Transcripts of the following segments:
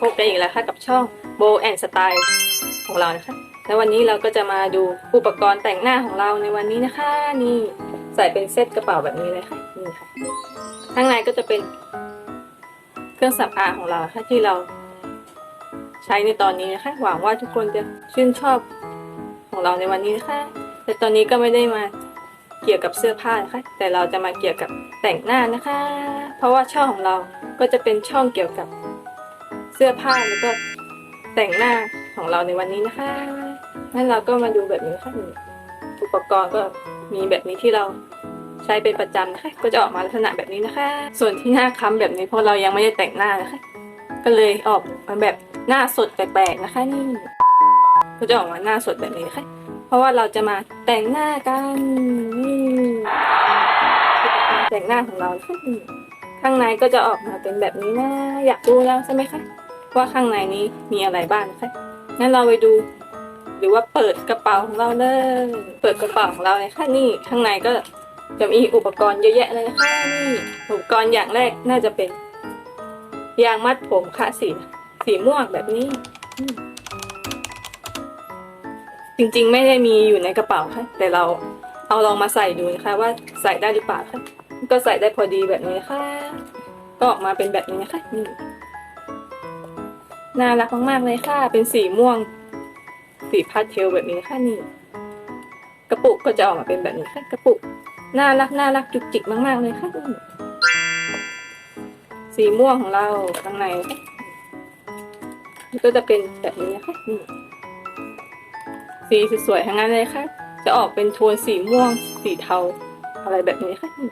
พบกันอีกแล้วค่ะกับช่อง Bow and Style ของเรานะคะ แล้ววันนี้เราก็จะมาดูอุปกรณ์แต่งหน้าของเราในวันนี้นะคะ นี่ใส่เป็นเซตกระเป๋าแบบนี้เลยค่ะนี่ค่ะข้างในก็จะเป็นเครื่องสำอางของเราค่ะที่เราใช้ในตอนนี้นะคะหวังว่าทุกคนจะชื่นชอบของเราในวันนี้นะคะ แต่ตอนนี้ก็ไม่ได้มาเกี่ยวกับเสื้อผ้านะคะ แต่เราจะมาเกี่ยวกับแต่งหน้านะคะ เพราะว่าช่องของเราก็จะเป็นช่องเกี่ยวกับ เสื้อผ้าแล้วก็แต่งหน้าของเราในวันนี้นะคะงั้นเราก็มาดูแบบนี้ค่ะอุปกรณ์ก็มีแบบนี้ที่เราใช้เป็นประจำนะคะก็จะออกมาลักษณะแบบนี้นะคะ ส่วนที่หน้าค้ำแบบนี้เพราะเรายังไม่ได้แต่งหน้านะคะ ก็เลยออกมาแบบหน้าสดแปลกๆนะคะนี่ ก็จะออกมาหน้าสดแบบนี้นะคะ เพราะว่าเราจะมาแต่งหน้ากันนี่แต่งหน้าของเราข้างในก็จะออกมาเป็นแบบนี้นะ อยากดูแล้วใช่ไหมคะ ว่าข้างในนี้มีอะไรบ้างนะคะงั้นเราไปดู หรือว่าเปิดกระเป๋าของเราเลยเปิดกระเป๋าของเราเลยค่ะนี่ข้างในก็จะมีอุปกรณ์เยอะแยะเลยนะคะนี่อุปกรณ์อย่างแรกน่าจะเป็น ยางมัดผมค่ะสีสีม่วงแบบนี้ จริงๆไม่ได้มีอยู่ในกระเป๋าค่ะ แต่เราเอาลองมาใส่ดูนะคะ ว่าใส่ได้หรือเปล่าค่ะ ก็ใส่ได้พอดีแบบนี้ค่ะ ก็ออกมาเป็นแบบนี้นะคะนี่ น่ารักมากๆเลยค่ะ เป็นสีม่วง สีพาสเทลแบบนี้ค่ะนี่ กระปุกก็จะออกมาเป็นแบบนี้ค่ะ กระปุก น่ารักน่ารักจุกจิกมาก ๆเลยค่ะ สีม่วงของเราข้างในนะคะมันก็จะเป็นแบบนี้นะคะนี่สีสวยๆทั้งนั้นเลยค่ะ จะออกเป็นโทนสีม่วง สีเทา อะไรแบบนี้ค่ะนี่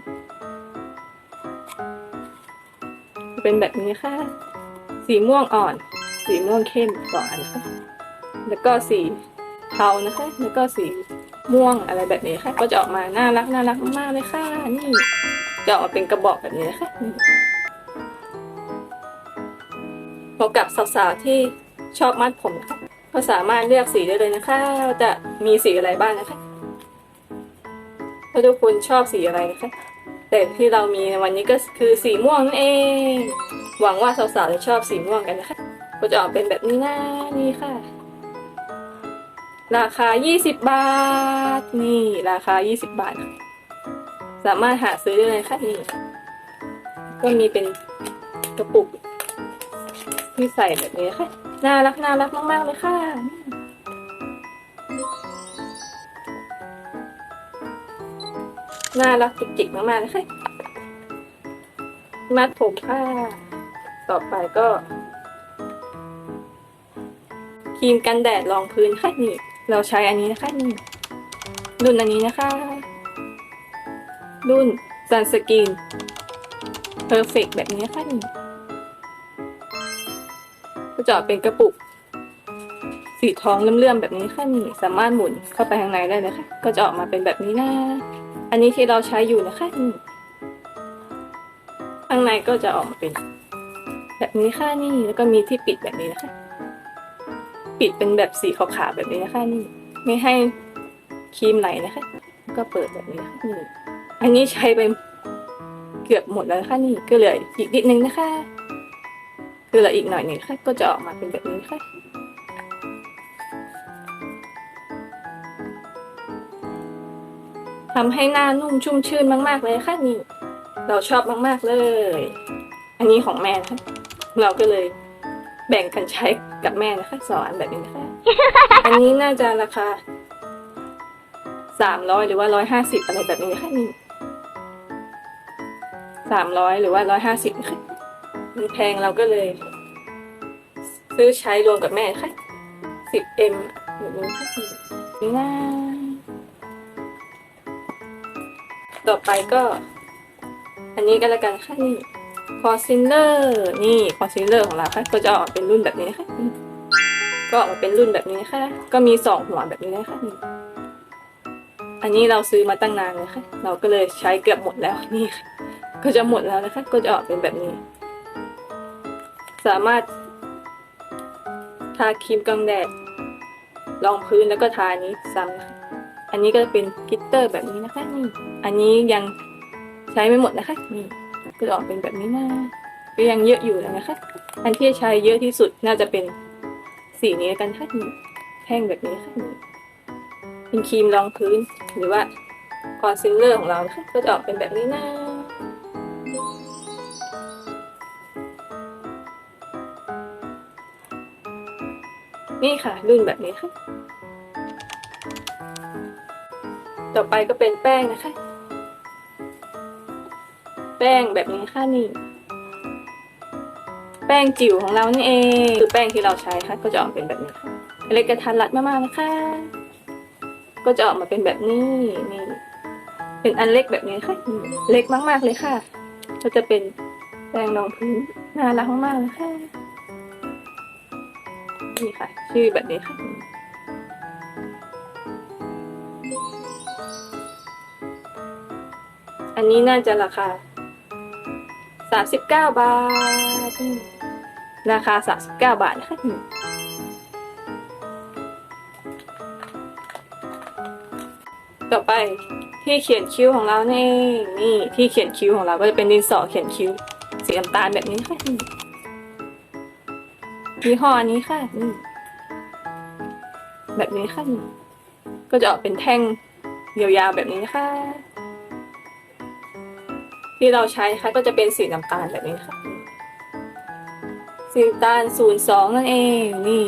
จะเป็นแบบนี้ค่ะ สีม่วงอ่อน สีม่วงเข้มสออันนะคะ แล้วก็สีเทานะคะ แล้วก็สีม่วงอะไรแบบนี้ค่ะ ก็จะออกมาน่ารักน่ารักมากเลยค่ะ นี่จะออกมาเป็นกระบอกแบบนี้นะคะนี่พบกับสาวๆที่ชอบมัดผมนะคะก็สามารถเลือกสีได้เลยนะคะจะมีสีอะไรบ้างนะคะถ้าทุกคนชอบสีอะไรนะคะแต่ที่เรามีในวันนี้ก็คือสีม่วงนั่นเอง หวังว่าสาวๆจะชอบสีม่วงกันนะคะ ก็จะออกเป็นแบบนี้นะนี่ค่ะ ราคา 20 บาท นี่ราคา 20 บาท สามารถหาซื้อได้เลยค่ะนี่ก็มีเป็นกระปุก ที่ใส่แบบนี้ค่ะ น่ารักน่ารักมาก ๆ เลยค่ะน่ารักจิกจิกๆมากๆเลยค่ะ มัดผมค่ะ ต่อไปก็ ครีมกันแดดรองพื้นค่ะนี่ เราใช้อันนี้นะคะนี่รุ่นอันนี้นะคะ รุ่น Sunscreen Perfect แบบนี้ค่ะนี่ก็จะเป็นกระปุก สีทองเลื่อมๆแบบนี้ค่ะนี่สามารถหมุนเข้าไปข้างในได้เลยค่ะ ก็จะออกมาเป็นแบบนี้นะอันนี้ที่เราใช้อยู่นะคะนี่ข้างในก็จะออกมาเป็น แบบนี้ค่ะนี่แล้วก็มีที่ปิดแบบนี้นะคะ ปิดเป็นแบบสีขาวๆแบบนี้นะคะนี่ไม่ให้ครีมไหลนะคะ ก็เปิดแบบนี้นะคะนี่อันนี้ใช้ไปเกือบหมดแล้วนะคะนี่ก็เหลืออีกนิดนึงนะคะคือเหลืออีกหน่อยนึ่งค่ะก็จะออกมาเป็นแบบนี้ค่ะทำให้หน้านุ่มชุ่มชื่นมาก ๆ เลยค่ะนี่ เราชอบมาก ๆ เลย อันนี้ของแม่นะคะเราก็เลยแบ่งกันใช้ กับแม่นะคะสองอันแบบนี้นะคะ อันนี้น่าจะราคาสามร้อยหรือว่าร้อยห้าสิบอะไรแบบนี้ค่ะนี่สามร้อยหรือว่าร้อยห้าสิบนะคะมันแพงเราก็เลย ซื้อใช้รวมกับแม่ค่ะ 10m แบบนี้ค่ะนี่นะต่อไปก็ อันนี้ก็แล้วกันค่ะนี่ คอนซีลเลอร์นี่คอนซีลเลอร์ของเราค่ะก็จะออกเป็นรุ่นแบบนี้ค่ะก็ออกมาเป็นรุ่นแบบนี้ค่ะก็มีสองหัวแบบนี้นะคะนี่อันนี้เราซื้อมาตั้งนานเลยค่ะ เราก็เลยใช้เกือบหมดแล้วนี่ค่ะก็จะหมดแล้วนะคะ ก็จะออกเป็นแบบนี้ สามารถ ทาครีมกันแดดรองพื้นแล้วก็ทาอันนี้ซ้ำนะคะอันนี้ก็จะเป็นกิตเตอร์แบบนี้นะคะนี่อันนี้ยังใช้ไม่หมดนะคะนี่ ก็จะออกเป็นแบบนี้นะก็ยังเยอะอยู่เลยนะคะ อันที่ใช้เยอะที่สุดน่าจะเป็นสีนี้กันค่ะนี่แท่งแบบนี้ค่ะเป็นครีมรองพื้นหรือว่าคอนซีลเลอร์ของเรานะคะก็จะออกเป็นแบบนี้นะนี่ค่ะรุ่นแบบนี้ค่ะ ต่อไปก็เป็นแป้งนะคะ แป้งแบบนี้ค่ะนี่ แป้งจิ๋วของเรานี่เองคือแป้งที่เราใช้ค่ะ ก็จะออกเป็นแบบนี้ค่ะเล็กกระทันรัดมากๆนะคะ ก็จะออกมาเป็นแบบนี้นี่เป็นอันเล็กแบบนี้ค่ะ เล็กมากๆเลยค่ะ ก็จะเป็นแป้งรองพื้นน่ารักมากๆเลยค่ะนี่ค่ะ ชื่อแบบนี้ค่ะอันนี้น่าจะราคา สามสิบเก้าบาท ราคาสามสิบเก้าบาทนะคะต่อไปที่เขียนคิ้วของเรานี่นี่ที่เขียนคิ้วของเราก็จะเป็นดินสอเขียนคิ้วสีน้ำตาลแบบนี้ค่ะยี่ห้อนี้ค่ะนี่แบบนี้ค่ะก็จะออกเป็นแท่งยาวๆแบบนี้นะคะ ที่เราใช้ค่ะก็จะเป็นสีน้ำตาลแบบนี้ค่ะ สีน้ำตาลศูนย์สองนั่นเองนี่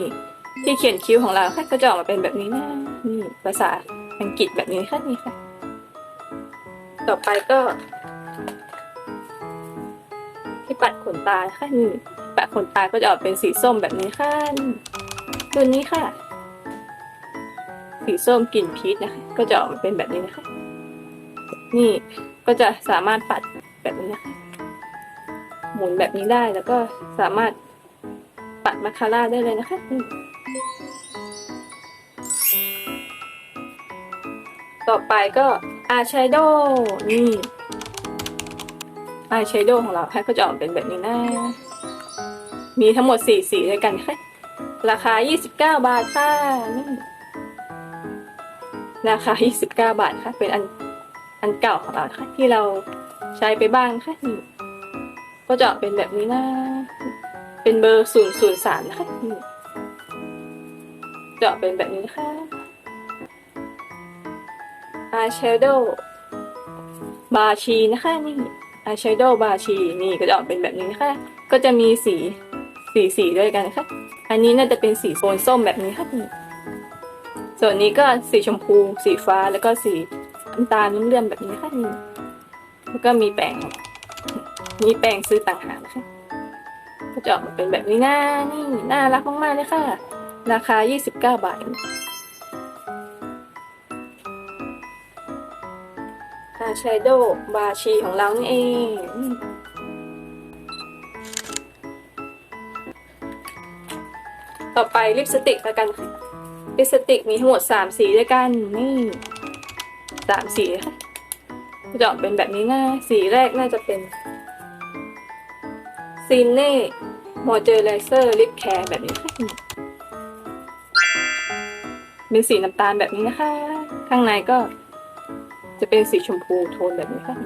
ที่เขียนคิ้วของเราค่ะก็จะออกมาเป็นแบบนี้นะนี่ภาษาอังกฤษแบบนี้ค่ะนี่ค่ะ ต่อไปก็ ที่ปัดขนตาค่ะนี่ปัดขนตาก็จะออกเป็นสีส้มแบบนี้ค่ะตัวนี้ค่ะ สีส้มกลิ่นพีชนะคะ ก็จะออกมาเป็นแบบนี้นะคะ นี่ก็จะสามารถปัด แบบนี้นะคะหมุนแบบนี้ได้แล้วก็สามารถปัดมาคาร่าได้เลยนะคะต่อไปก็อายแชโดนี่อายแชโดของเราแค่ะก็จะออกเป็นแบบนี้นะ มีทั้งหมดสี่สีด้วยกันค่ะ ราคา 29 บาทค่ะนี่ราคา 29 บาทค่ะ เป็นอันอันเก่าของเราค่ะที่เรา ใช้ไปบ้างค่ะนี่ก็จะเป็นแบบนี้นะ เป็นเบอร์ศูนย์ศูนย์สามนะคะนี่จะเป็นแบบนี้นะคะอายแชโดว์บาชีนะคะนี่อายแชโดว์บาชีนี่ก็จะออกเป็นแบบนี้ค่ะก็จะมีสีสีสีด้วยกันนะคะอันนี้น่าจะเป็นสีโซนส้มแบบนี้ค่ะนี่ส่วนนี้ก็สีชมพู สีฟ้าแล้วก็สีน้ำตาลเลื่อมแบบนี้ค่ะนี่ แล้วก็มีแป้งมีแป้งซื้อต่างหากนะคะก็จะออกมาเป็นแบบนี้นะนี่น่ารักมากๆเลยค่ะ ราคา 29 บาทอาชโดบาชีของเรานี่เองต่อไปลิปสติกแล้วกันค่ะลิปสติกมีทั้งหมด 3 สีด้วยกัน นี่สามสีค่ะ จะออกเป็นแบบนี้นะสีแรกน่าจะเป็นซีเน่มอเจอร์ไรเซอร์ลิปแคร์แบบนี้ค่ะเป็นสีน้ำตาลแบบนี้นะคะ ข้างในก็ จะเป็นสีชมพูโทนแบบนี้ค่ะ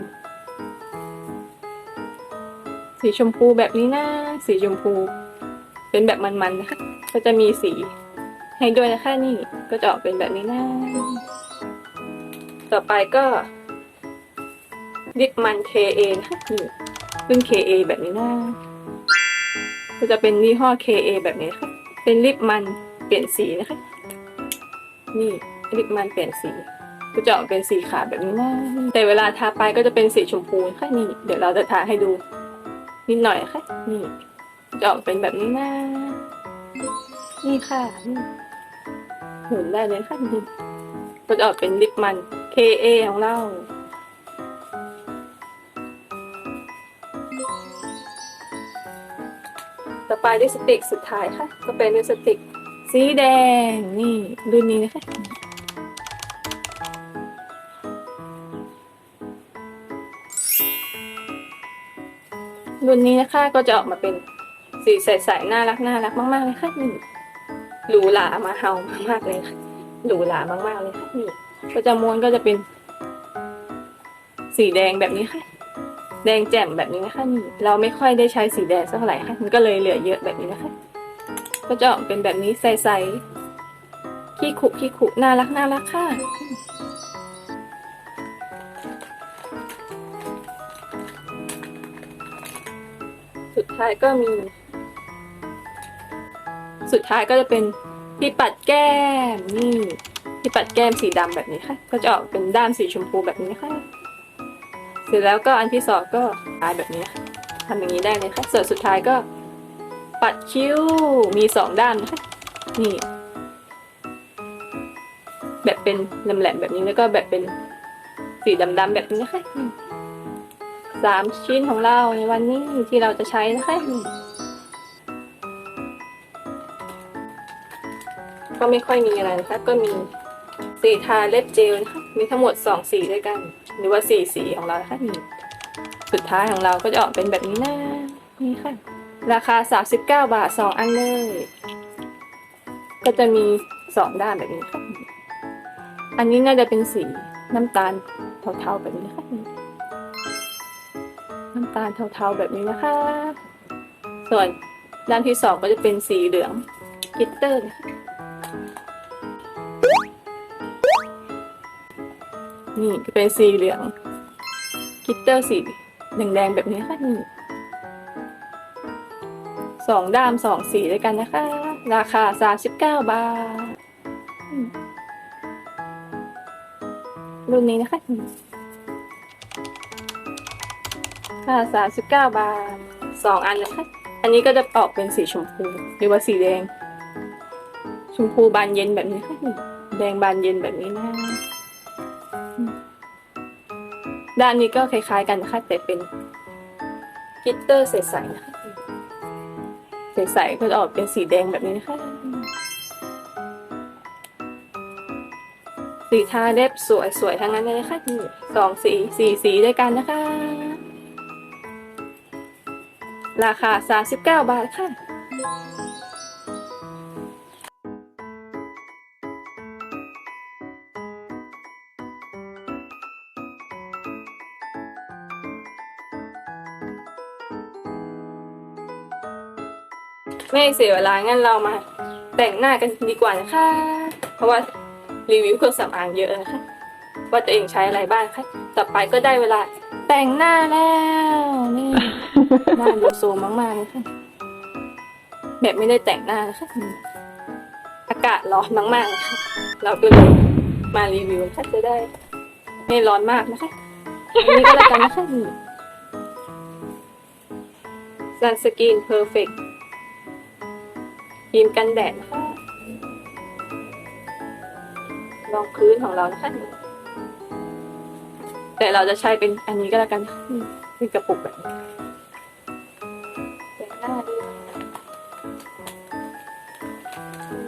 สีชมพูแบบนี้นะสีชมพู เป็นแบบมันๆนะคะ ก็จะมีสีให้ด้วยนะคะนี่ ก็จะออกเป็นแบบนี้นะต่อไปก็ ลิปมัน KA นะคะนี่รุ่น KA แบบนี้นะก็จะเป็นยี่ห้อ KA แบบนี้ค่ะ เป็นลิปมันเปลี่ยนสีนะคะ นี่ลิปมันเปลี่ยนสีก็จะออกเป็นสีขาวแบบนี้นะแต่เวลาทาไปก็จะเป็นสีชมพูค่ะนี่ เดี๋ยวเราจะทาให้ดู นิดหน่อยค่ะ นี่จะออกเป็นแบบนี้นะนี่ค่ะนี่หมุนได้เลยค่ะนี่ก็จะออกเป็นลิปมัน KA ของเรา ต่อไปลิปสติกสุดท้ายค่ะ ก็เป็นลิปสติกสีแดงนี่รุ่นนี้นะคะรุ่นนี้นะคะก็จะออกมาเป็นสีใสๆน่ารักน่ารักมากๆเลยค่ะนี่หรูหรามาเฮามากๆเลยค่ะหรูหรามากๆเลยค่ะนี่ก็จะม้วนก็จะเป็น สีแดงแบบนี้ค่ะ แดงแจ่มแบบนี้นะคะนี่เราไม่ค่อยได้ใช้สีแดงสักเท่าไหร่ค่ะมันก็เลยเหลือเยอะแบบนี้นะคะ ก็จะออกเป็นแบบนี้ใสๆขี้ขุขี้ขุน่ารักน่ารักค่ะสุดท้ายก็มี สุดท้ายก็จะเป็นที่ปัดแก้มนี่ที่ปัดแก้มสีดำแบบนี้ค่ะ ก็จะออกเป็นด้านสีชมพูแบบนี้ค่ะ ร็จแล้วก็อันที่สองก็ลายแบบนี้ทำอย่างนี้ได้เลยค่ะส่วนสุดท้ายก็ปัดคิ้วมีสองด้านนะคะนี่แบบเป็นแหลมๆแบบนี้แล้วก็แบบเป็นสีดำๆแบบนี้นะคะสามชิ้นของเราในวันนี้ที่เราจะใช้นะคะนี่ก็ไม่ค่อยมีอะไรนะคะก็มี สีทาเล็บเจลนะคะมีทั้งหมดสองสีด้วยกัน หรือว่าสี่สีของเรานะคะนี่สุดท้ายของเราก็จะออกเป็นแบบนี้นะนี่ค่ะ ราคา 39 บาท 2 อันเลย ก็จะมี 2 ด้านแบบนี้ค่ะ อันนี้น่าจะเป็นสีน้ำตาลเทาๆแบบนี้ค่ะน้ำตาลเทาๆแบบนี้นะคะ ส่วนด้านที่สองก็จะเป็นสีเหลืองกิตเตอร์นะคะ นี่เป็นสีเหลืองกิตเตอร์สีแดงๆแบบนี้ค่ะนี่สองด้ามสองสีด้วยกันนะคะ ราคาสามสิบเก้าบาทรุ่นนี้นะคะค่าสามสิบเก้าบาทสองอันนะคะ อันนี้ก็จะออกเป็นสีชมพูหรือว่าสีแดง ชมพูบานเย็นแบบนี้ค่ะแดงบานเย็นแบบนี้นะ ด้านนี้ก็คล้ายๆกันนะคะแต่เป็นกิตเตอร์ใสๆนะคะใสๆก็จะออกเป็นสีแดงแบบนี้นะคะ สีทาเล็บสวยๆทั้งนั้นเลยนะคะนี่สองสีสี่สีด้วยกันนะคะ ราคา 39 บาทค่ะ ไม่ให้เสียเวลางั้นเรามาแต่งหน้ากันดีกว่านะคะ เพราะว่ารีวิวเครื่องสำอางเยอะนะคะ ว่าตัวเองใช้อะไรบ้างคะต่อไปก็ได้เวลาแต่งหน้าแล้วนี่หน้าดูโซมมากๆเลยค่ะแบบไม่ได้แต่งหน้านะคะอากาศร้อนมากๆนะคะเราก็เลยมารีวิวนะคะจะได้ไม่ร้อนมากนะคะอันนี้ก็แล้วกันนะคะนี่ Sunscreen Perfect ครีมกันแดดนะคะรองพื้นของเรานะคะแต่เราจะใช้เป็นอันนี้ก็แล้วกันเป็นกระปุกแบบนี้แต่งหน้าด้วย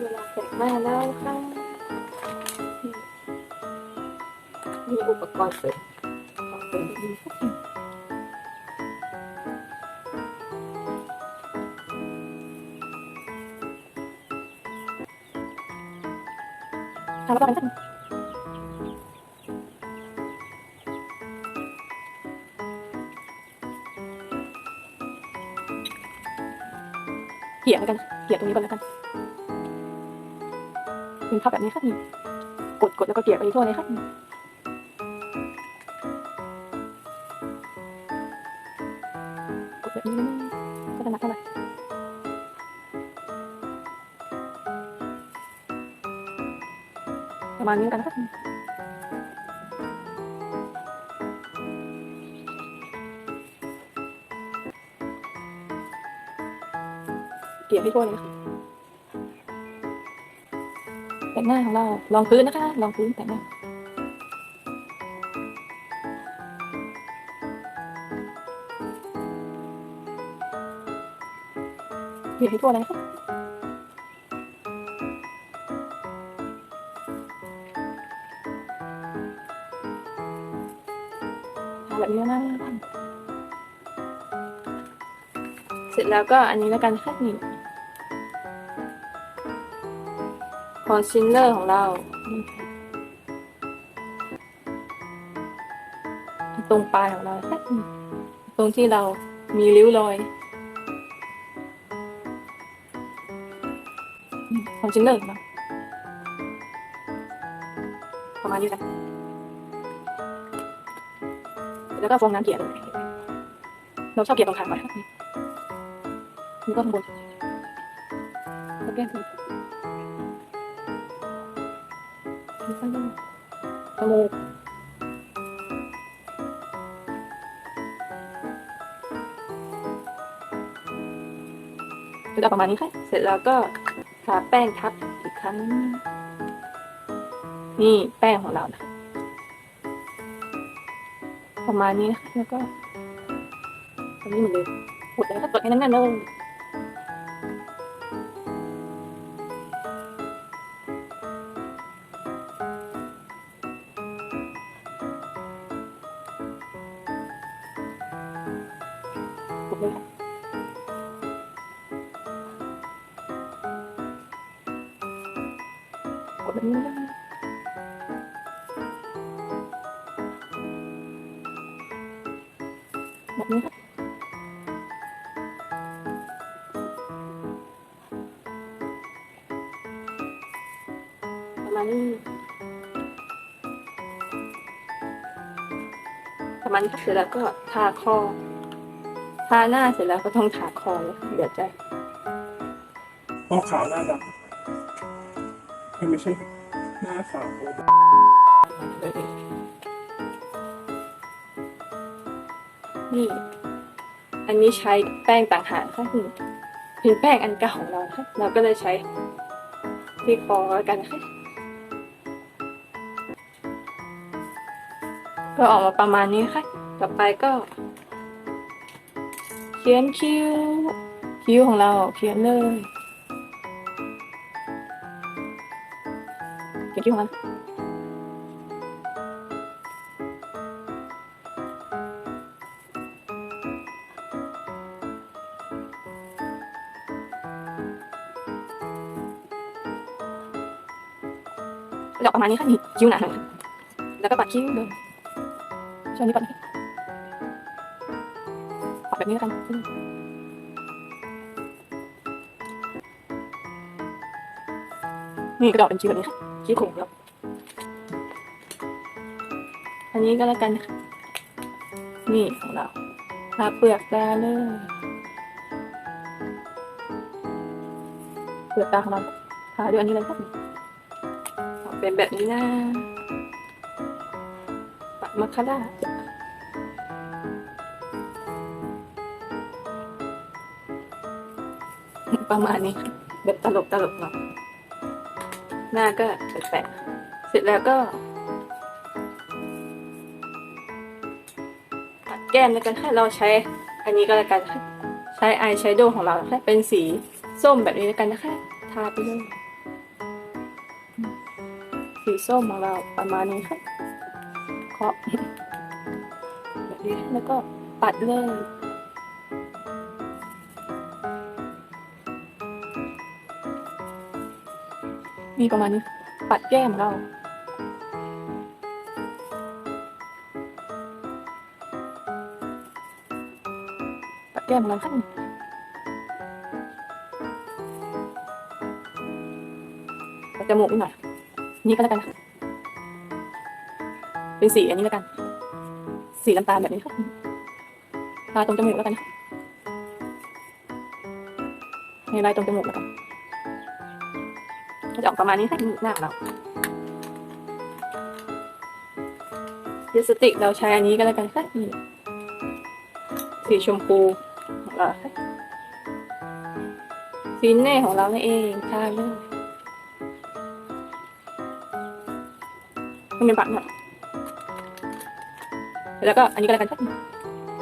เวลาแต่งหน้าแล้วค่ะมีอุปกรณ์เสริมของเป็น ทำแล้วก็มันเกี่ยแล้วกันเขี่ยตรงนี้ก่อนแล้วกันเป็นภาพแบบนี้ค่ะกดกดแล้วก็เขี่ยไปทั่วเลยค่ะ ประมาณนี้กันเกี่ยให้ทั่วเลยนะคะแต่งหน้าของเราลองพื้นนะคะลองพื้นแต่งหน้าเกี่ยให้ทั่วเลยนะคะ ทำแบบนี้นะเสร็จแล้วก็อันนี้แล้วกันค่ะนี่คอนซีลเลอร์ของเรา ตรงปลายของเราค่ะนี่ตรงที่เรามีริ้วรอยคอนซีลเลอร์ของเราประมาณนี้กัน แล้วก็ฟองน้ำเกลี่ยลงไปเราชอบเกลี่ยตรงขาก่อนครับนี่ก็ข้างบนแล้วแก้มขึ้นนี่ข้างบนจมูกก็ประมาณนี้ค่ะ เสร็จแล้วก็ทาแป้งทับอีกครั้ง นี่แป้งของเรานะ ประมาณนี้นะคะแล้วก็ตรงนี้เหมือนเดิมกดแล้วก็กดให้แน่นๆเลย มานี้ประมาณนี้ค่ะเสร็จแล้วก็ทาคอทาหน้าเสร็จแล้วก็ต้องทาคอเลยเดี๋ยวจะพราขาวหน้าดำมันไม่ใช่หน้าขาวนี่ อันนี้ใช้แป้งต่างหากค่ะคือเป็นแป้งอันเก่าของเราค่ะ เราก็เลยใช้ที่คอแล้วกันค่ะ ก็ออกมาประมาณนี้ค่ะ ต่อไปก็ เขียนคิ้ว คิ้วของเราเขียนเลยเขียนคิ้วของเราดอกประมาณนี้ค่ะนี่คิ้วหนาหน่อยแล้วก็ปัดคิ้วเลย ช่วงนี้ปัดนะคะปัดแบบนี้แล้วกันนี่กระดอกเป็นคิ้วแบบนี้ค่ะคิ้วโค้งแล้วอันนี้ก็แล้วกันนะคะนี่ของเราทาเปลือกตาเลยเปลือกตาของเราทาด้วยอันนี้เลยค่ะเป็นแบบนี้นะ มาคาราประมาณนี้แบบตลกตลกหน่อยหน้าก็แปลกๆเสร็จแล้วก็ปัดแก้มแล้วกันค่ะเราใช้อันนี้ก็แล้วกันค่ะใช้อายแชโดว์ของเราค่ะเป็นสีส้มแบบนี้แล้วกันนะคะทาไปเลยสีส้มของเราประมาณนี้ค่ะ เคาะแบบนี้แล้วก็ปัดเลยมีประมาณนี้ ปัดแก้มเราปัดแก้มของเราค่ะปัดจมูกนิดหน่อยนี่ก็แล้วกันค่ะ เป็นสีอันนี้แล้วกัน สีน้ำตาลแบบนี้ค่ะทาตรงจมูกแล้วกันค่ะในลายตรงจมูกแล้วกันก็จะออกประมาณนี้ค่ะหน้าของเราลิปสติกเราใช้อันนี้ก็แล้วกันค่ะนี่สีชมพูของเราค่ะสีเน่ของเรานั่นเองทาเลยมันเป็นปากหน่อย แล้วก็อันนี้ก็แล้วกันครับ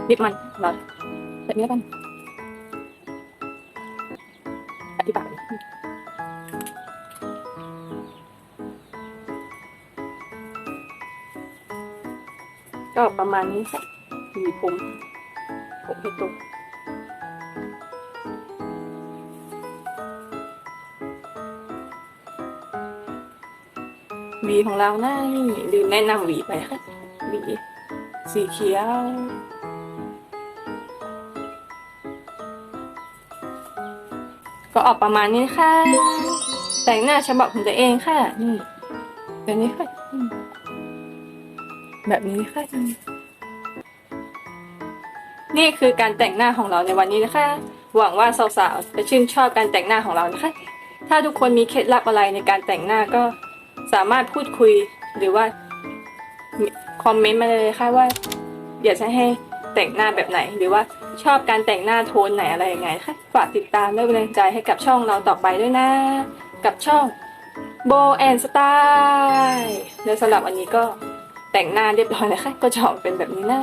ลิปมันเราแบบนี้แล้วกันอธิบายก็ประมาณนี้ค่ะมีผมผมให้ตรงวีของเราหน้านี่ลืมแนะนำวีไปค่ะวี สีเขียว ก็ออกประมาณนี้ค่ะ แต่งหน้าฉบับของตัวเองค่ะ นี่แบบนี้ค่ะ แบบนี้ค่ะ นี่คือการแต่งหน้าของเราในวันนี้นะคะ หวังว่าสาวๆจะชื่นชอบการแต่งหน้าของเรานะคะ ถ้าทุกคนมีเคล็ดลับอะไรในการแต่งหน้าก็สามารถพูดคุยหรือว่า คอมเมนต์มาเลยค่ะว่าอยากจะให้แต่งหน้าแบบไหน หรือว่าชอบการแต่งหน้าโทนไหนอะไรยังไงค่ะฝากติดตามและเป็นกำลังใจให้กับช่องเราต่อไปด้วยนะ กับช่องโบแอนสไตล์และสำหรับวันนี้ก็แต่งหน้าเรียบร้อยแล้วค่ะก็จะออกเป็นแบบนี้นะ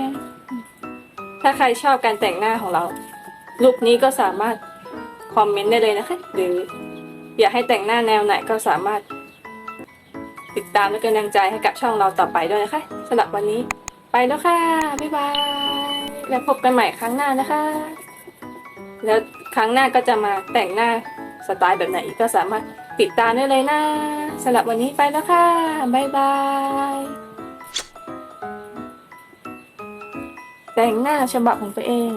ถ้าใครชอบการแต่งหน้าของเราลุคนี้ก็สามารถคอมเมนต์ได้เลยนะคะ หรืออยากให้แต่งหน้าแนวไหนก็สามารถ ติดตามและเป็นกำลังใจให้กับช่องเราต่อไปด้วยนะคะสำหรับวันนี้ไปแล้วค่ะ บ๊ายบาย แล้วพบกันใหม่ครั้งหน้านะคะ แล้วครั้งหน้าก็จะมาแต่งหน้าสไตล์แบบไหนอีกก็สามารถติดตามได้เลยนะสำหรับวันนี้ไปแล้วค่ะ บ๊ายบาย แต่งหน้าฉบับของตัวเอง